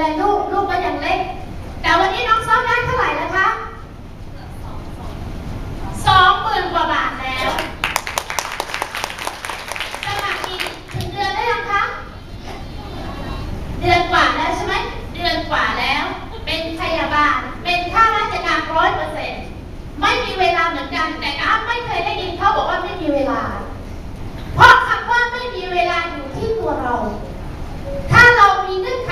แลลูก ลูกก็ยังเล็ก แต่วันนี้น้องซ้อมได้เท่าไหร่แล้วคะสองหมื่นกว่าบาทแล้วสมัครอีกถึงเดือนได้ยังคะ เดือนกว่าแล้วใช่ไหม เดือนกว่าแล้ว เป็นพยาบาล เป็นข้าราชการร้อยเปอร์เซ็นต์ไม่มีเวลาเหมือนกัน แต่อ้าไม่เคยได้ยินเขาบอกว่าไม่มีเวลา เพราะคำว่าไม่มีเวลาอยู่ที่ตัวเรา ถ้าเรามีเงื่อนไข